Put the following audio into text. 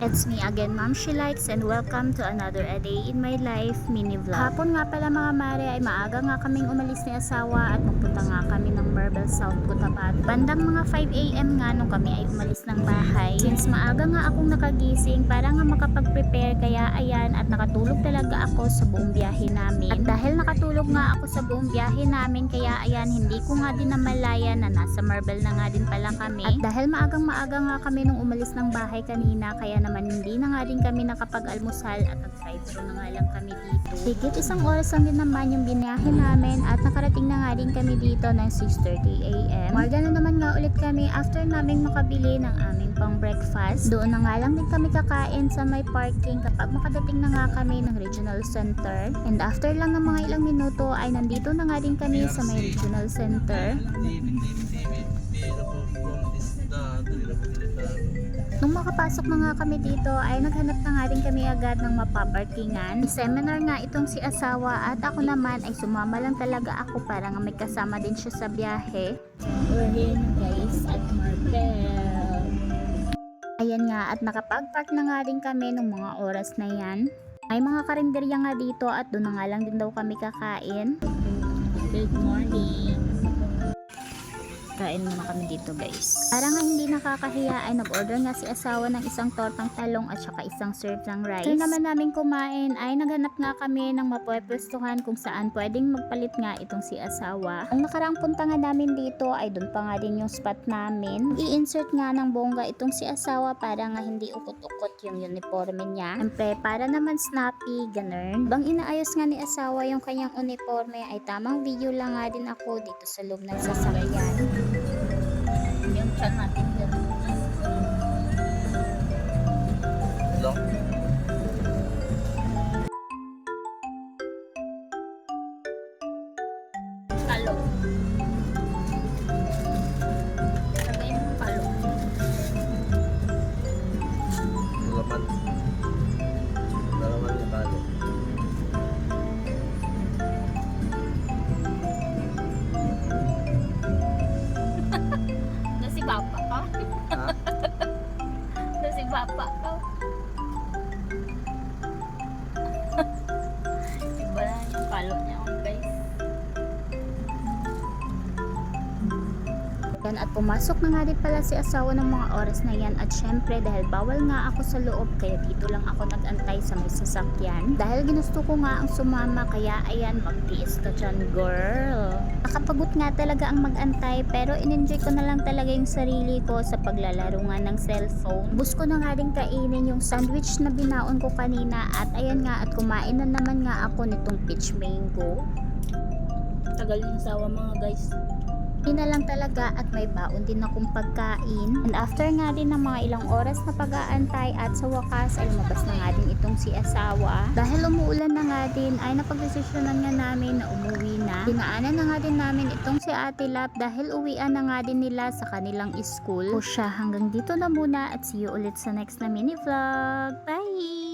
It's me again, Ma'am She Likes, and welcome to another A Day in My Life mini vlog. Hapon nga pala mga mare ay maaga nga kaming umalis ni asawa at magpunta nga kami ng Marble South Cotabato. Bandang mga 5am nga nung kami ay umalis ng bahay. Since maaga nga akong nakagising para nga makapag-prepare kaya ayan at nakatulog talaga ako sa buong biyahe namin. At nakatulog nga ako sa buong biyahe namin kaya ayan hindi ko nga din namalayan na nasa Marble na nga din pala kami. At dahil maagang maaga nga kami nung umalis ng bahay kanina kaya naman hindi na nga din kami nakapag-almusal at nag-drive-thru na nga lang kami dito. Higit isang oras lang din naman yung binahe namin at nakarating na nga din kami dito ng 6.30am. Marga na naman nga ulit kami after naming makabili ng aming pang breakfast. Doon na nga lang din kami kakain sa may parking kapag makadating na nga kami ng regional center. And after lang ng mga ilang minuto ay nandito na nga din kami sa may regional center. Nung makapasok na nga kami dito ay naghanap na nga rin kami agad ng mapaparkingan. Seminar nga itong si asawa at ako naman ay sumama lang talaga ako para nga may kasama din siya sa biyahe. We're here guys at Marbel. Ayan nga at nakapag-park na nga rin kami nung mga oras na yan. May mga karinderya nga dito at doon na nga lang din daw kami kakain. Good morning. Kain muna kami dito guys. Para nga hindi nakakahiya ay nag-order nga si asawa ng isang tortang talong at saka isang serve ng rice. After naman namin kumain ay naghanap nga kami ng mapweprestuhan kung saan pwedeng magpalit nga itong si asawa. Ang nakaraang punta nga namin dito ay doon pa nga din yung spot namin. I-insert nga ng bongga itong si asawa para nga hindi ukot-ukot yung uniforme niya. Siyempre para naman snappy, ganun. Bang inaayos nga ni asawa yung kanyang uniforme ay tamang video lang nga din ako dito sa loob ng sasakyan yung chan natin dyan. Hello? Palo. Ha? Nasi bapa ka? Iba na yung palo niya guys. Yan at pumasok na nga din pala si asawa ng mga oras na yan at syempre dahil bawal nga ako sa loob kaya dito lang ako nagantay sa may sasakyan dahil ginusto ko nga ang sumama kaya ayan magtiis ka dyan girl nakapagod nga talaga ang magantay pero in-enjoy ko na lang talaga yung sarili ko sa paglalaro nga ng cellphone. Bus ko na nga din kainin yung sandwich na binaon ko kanina at ayan nga at kumain na naman nga ako nitong peach mango. Tagal yung sawa mga guys hindi na lang talaga at may baon din akong pagkain. And after nga din ng mga ilang oras na pag-aantay at sa wakas ay lumabas na nga din itong si asawa. Dahil umuulan na nga din ay napagdesisyonan nga namin na umuwi na. Dinaanan na nga din namin itong si Ate Lap dahil uwian na nga din nila sa kanilang school. O siya hanggang dito na muna at see you ulit sa next na mini vlog. Bye!